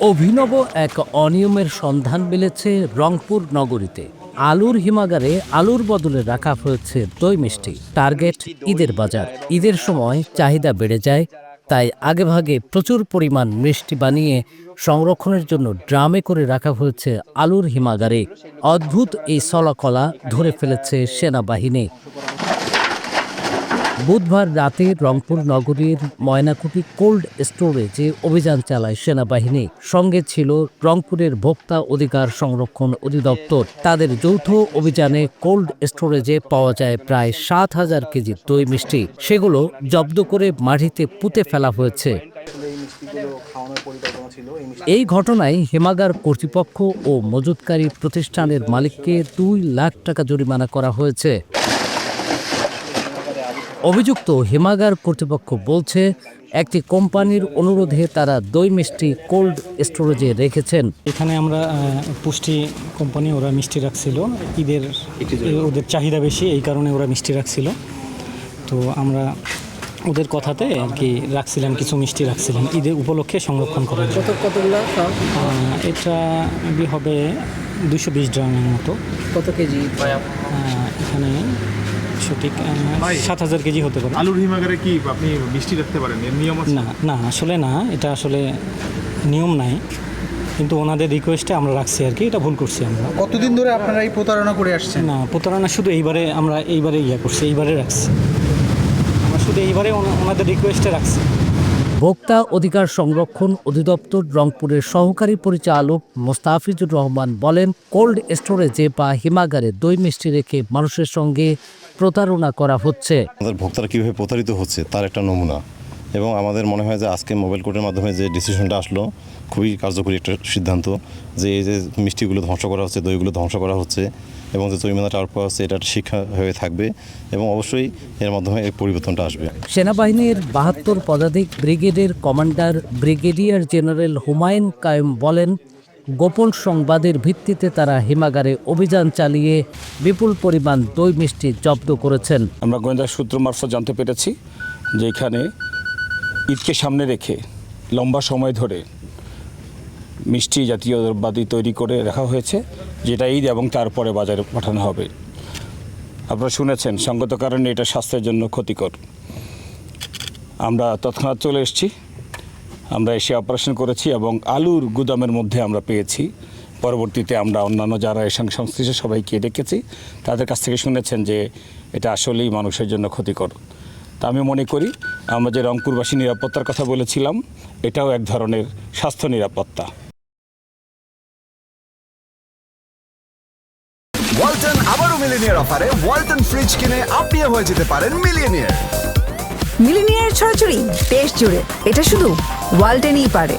অভিনব এক অনিয়মের সন্ধান মিলেছে রংপুর নগরীতে। আলুর হিমাগারে আলুর বদলে রাখা হয়েছে দই মিষ্টি। টার্গেট ঈদের বাজার। ঈদের সময় চাহিদা বেড়ে যায়, তাই আগেভাগে প্রচুর পরিমাণ মিষ্টি বানিয়ে সংরক্ষণের জন্য ড্রামে করে রাখা হয়েছে আলুর হিমাগারে। অদ্ভুত এই সলাকলা ধরে ফেলেছে সেনাবাহিনী। বুধবার রাতে রংপুর নগরীর ময়নাকুটি কোল্ড স্টোরেজে অভিযান চালায় সেনাবাহিনী। সঙ্গে ছিল রংপুরের ভোক্তা অধিকার সংরক্ষণ অধিদপ্তর। তাদের যৌথ অভিযানে কোল্ড স্টোরেজে পাওয়া যায় প্রায় সাত হাজার কেজি দই মিষ্টি। সেগুলো জব্দ করে মাটিতে পুঁতে ফেলা হয়েছে। এই ঘটনায় হিমাগার কর্তৃপক্ষ ও মজুতকারী প্রতিষ্ঠানের মালিককে দুই লাখ টাকা জরিমানা করা হয়েছে। অভিযুক্ত হিমাগার কর্তৃপক্ষ বলছে একটি কোম্পানির অনুরোধে তারা দই মিষ্টি কোল্ড স্টোরেজে রেখেছেন। এখানে আমরা পুষ্টি কোম্পানি ওরা মিষ্টি রাখছিল। ঈদের ওদের চাহিদা বেশি এই কারণে ওরা মিষ্টি রাখছিল। তো আমরা ওদের কথাতে আর কি রাখছিলাম কিছু মিষ্টি রাখছিলাম। ঈদের উপলক্ষে সংরক্ষণ করার জন্য এটা হবে দুশো বিশ ড্রামের মতো। কত কেজি? এখানে সঠিক সাত হাজার কেজি হতে পারে। আলুর হিমাগারে কি আপনি বৃষ্টি রাখতে পারেন? নিয়ম না না আসলে না এটা আসলে নিয়ম নাই। কিন্তু ওনাদের রিকোয়েস্টে আমরা রাখছি আর কি এটা ভুল করছি আমরা। কতদিন ধরে আপনারা এই প্রতারণা করে আসছেন? না প্রতারণা শুধু এইবারে আমরা এইবারে ইয়া করছি এইবারে রাখছি। আমরা শুধু এইবারে ওনা- ওনাদের রিকোয়েস্টে রাখছি। ভোক্তা অধিকার সংরক্ষণ অধিদপ্তর রংপুরের সহকারী পরিচালক মোস্তাফিজুর রহমান বলেন, কোল্ড স্টোরেজে বা হিমাগারে দই মিষ্টি রেখে মানুষের সঙ্গে প্রতারণা করা হচ্ছে। ভোক্তারা কীভাবে প্রতারিত হচ্ছে তার একটা নমুনা। এবং আমাদের মনে হয় যে আজকে মোবাইল কোর্টের মাধ্যমে যে ডিসিশনটা আসলো খুবই কার্যকরী একটা সিদ্ধান্ত যে এই যে মিষ্টিগুলো ধ্বংস করা হচ্ছে দইগুলো ধ্বংস করা হচ্ছে এবং যে জরিমানা টার্প করা হচ্ছে এটা শিক্ষা হয়ে থাকবে এবং অবশ্যই এর মাধ্যমে এই পরিবর্তনটা আসবে। সেনাবাহিনীর বাহাত্তর পদাতিক ব্রিগেডের কমান্ডার ব্রিগেডিয়ার জেনারেল হুমায়ুন কায়েম বলেন গোপন সংবাদের ভিত্তিতে তারা হিমাগারে অভিযান চালিয়ে বিপুল পরিমাণ দই মিষ্টি জব্দ করেছেন। আমরা গোয়েন্দা সূত্র মারফত জানতে পেরেছি যে এখানে ঈদকে সামনে রেখে লম্বা সময় ধরে মিষ্টি জাতীয় দ্রব্যাদি তৈরি করে রাখা হয়েছে, যেটা ঈদ এবং তারপরে বাজারে পাঠানো হবে। আপনারা শুনেছেন, সঙ্গত কারণে এটা স্বাস্থ্যের জন্য ক্ষতিকর। আমরা তৎক্ষণাৎ চলে এসেছি। আমরা এসে অপারেশন করেছি এবং আলুর গুদামের মধ্যে আমরা পেয়েছি। পরবর্তীতে আমরা অন্যান্য যারা সঙ্গে সংশ্লিষ্ট সবাইকে ডেকেছি, তাদের কাছ থেকে শুনেছেন যে এটা আসলেই মানুষের জন্য ক্ষতিকর। তা আমি মনে করি আমরা যে রংপুরবাসী নিরাপত্তার কথা বলেছিলাম এটাও এক ধরনের স্বাস্থ্য নিরাপত্তা। ওয়ালটন আবারও মিলিনিয়ার অফারে ওয়ালটন ফ্রিজ কিনে আপনিও হয়ে যেতে পারেন মিলিনিয়ার। ছড়াছড়ি দেশ জুড়ে। এটা শুধু ওয়ালটেনই পারে।